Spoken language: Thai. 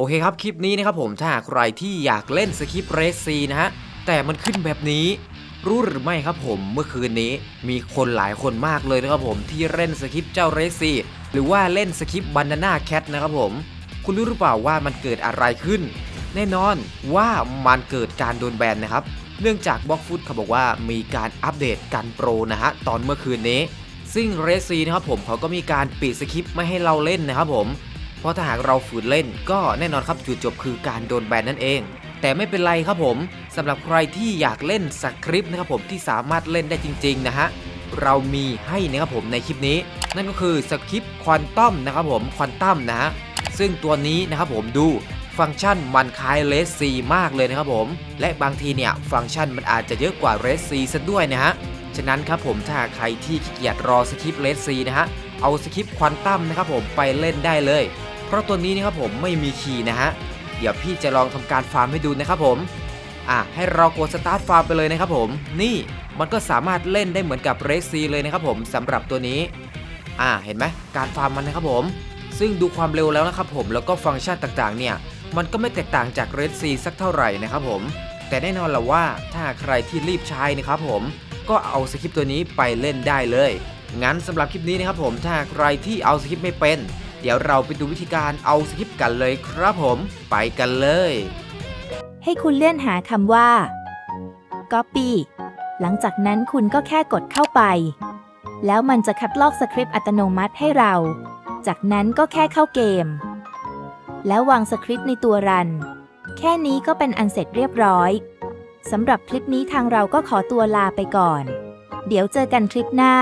โอเคครับ คลิปนี้นะครับผมถ้าหากใครที่อยากเล่นสคริปเรสซีนะฮะ แต่มันขึ้นแบบนี้รู้หรือไม่ครับผมเมื่อคืนนี้มีคนหลายคนมากเลยนะครับผมที่เล่นสคริปเจ้าเรสซีหรือว่าเล่นสคริปบ a น a น่าแคทนะครับผม คุณรู้หรือเปล่าว่ามันเกิดอะไรขึ้น แน่นอนว่ามันเกิดการโดนแบนนะครับ เนื่องจากบล็อกฟุตเขาบอกว่ามีการอัปเดตกันโปรนะฮะตอนเมื่อคืนนี้ ซึ่งเรสซีนะครับผมเขาก็มีการปิดสคริปไม่ให้เราเล่นนะครับผม เพราะถ้าหากเราฝืนเล่นก็แน่นอนครับจุดจบคือการโดนแบนนั่นเอง แต่ไม่เป็นไรครับผมสำหรับใครที่อยากเล่นสคริปต์นะครับผมที่สามารถเล่นได้จริงๆนะฮะเรามีให้นะครับผมในคลิปนี้ นั่นก็คือสคริปต์ควอนตัมนะครับผมควอนตัมนะฮะซึ่งตัวนี้นะครับผมดูฟังก์ชันมันคล้ายเรสซีมากเลยนะครับผม และบางทีเนี่ยฟังก์ชันมันอาจจะเยอะกว่าเรสซีซะด้วยนะฮะฉะนั้นครับผมถ้าใครที่ขี้เกียจรอสคริปต์เรสซีนะฮะเอาสคริปต์ควอนตัมนะครับผมไปเล่นได้เลย เพราะตัวนี้นะครับผมไม่มีคีย์นะฮะ เดี๋ยวพี่จะลองทำการฟาร์มให้ดูนะครับผม อะให้เรากดสตาร์ทฟาร์มไปเลยนะครับผม นี่มันก็สามารถเล่นได้เหมือนกับเรสซีเลยนะครับผมสำหรับตัวนี้ อ่าเห็นไหมการฟาร์มมันนะครับผม ซึ่งดูความเร็วแล้วนะครับผมแล้วก็ฟังก์ชันต่างๆ เนี่ย มันก็ไม่แตกต่างจากเรสซีสักเท่าไหร่นะครับผม แต่แน่นอนและว่าถ้าใครที่รีบใช้นะครับผมก็เอาสคริปต์ตัวนี้ไปเล่นได้เลย งั้นสำหรับคลิปนี้นะครับผมถ้าใครที่เอาสคริปต์ไม่เป็น เดี๋ยวเราไปดูวิธีการเอาสคริปต์กันเลยครับผมไปกันเลย ให้คุณเลื่อนหาคำว่า copy หลังจากนั้นคุณก็แค่กดเข้าไป แล้วมันจะคัดลอกสคริปต์อัตโนมัติให้เรา จากนั้นก็แค่เข้าเกม แล้ววางสคริปต์ในตัวรัน แค่นี้ก็เป็นอันเสร็จเรียบร้อยสำหรับคลิปนี้ทางเราก็ขอตัวลาไปก่อน เดี๋ยวเจอกันคลิปหน้า